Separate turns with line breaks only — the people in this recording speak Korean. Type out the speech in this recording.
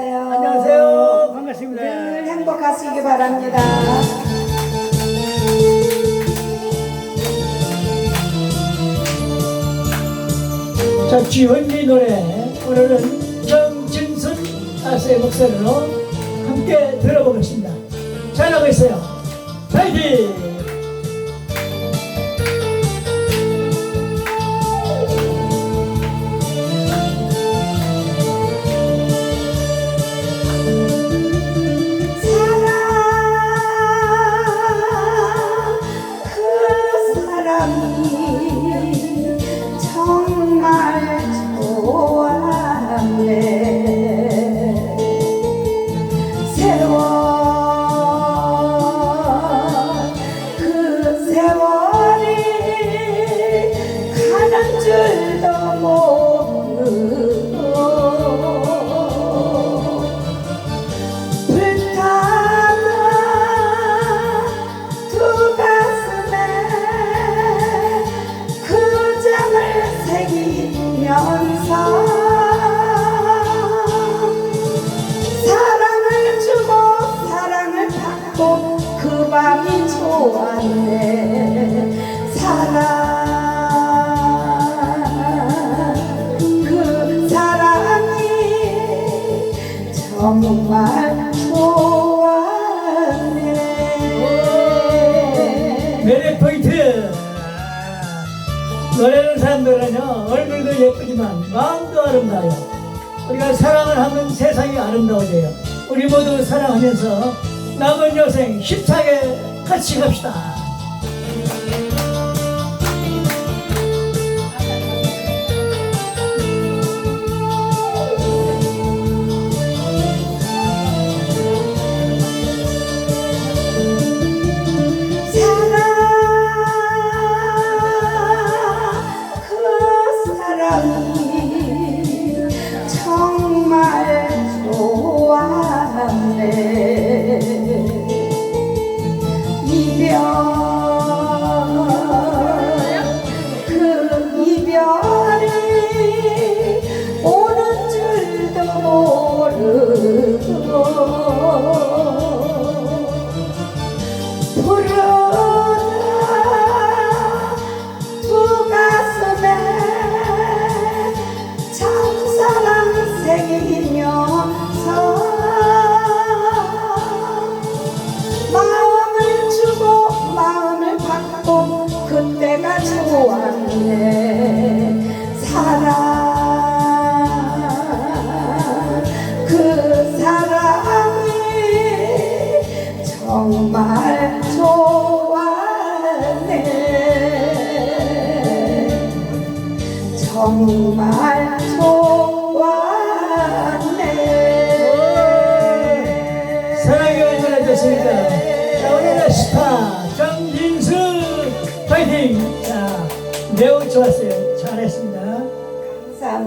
안녕하세요.
안녕하세요. 반갑습니다.
늘 행복하시기 바랍니다.
자, 지원미 노래. 오늘은 정진순 아스의 목소리로 함께 들어보겠습니다. 잘하고 있어요. 파이팅!
가는 줄도 모르고 불타는 두 가슴에 그 장을 새기면서 사랑을 주고 사랑을 받고 그 밤이 좋았네
노래하는 사람들은요, 얼굴도 예쁘지만 마음도 아름다워요. 우리가 사랑을 하면 세상이 아름다워져요. 우리 모두 사랑하면서 남은 여생 힘차게 같이 갑시다.
좋았네 이별 그 이별이 오는 줄도 모르고 푸르다 두 가슴에 참사랑 새기면 정말 좋았네
얼마나 좋습니까? 자, 오늘의 스타, 정진수 파이팅! 자, 매우 좋았어요. 잘했습니다.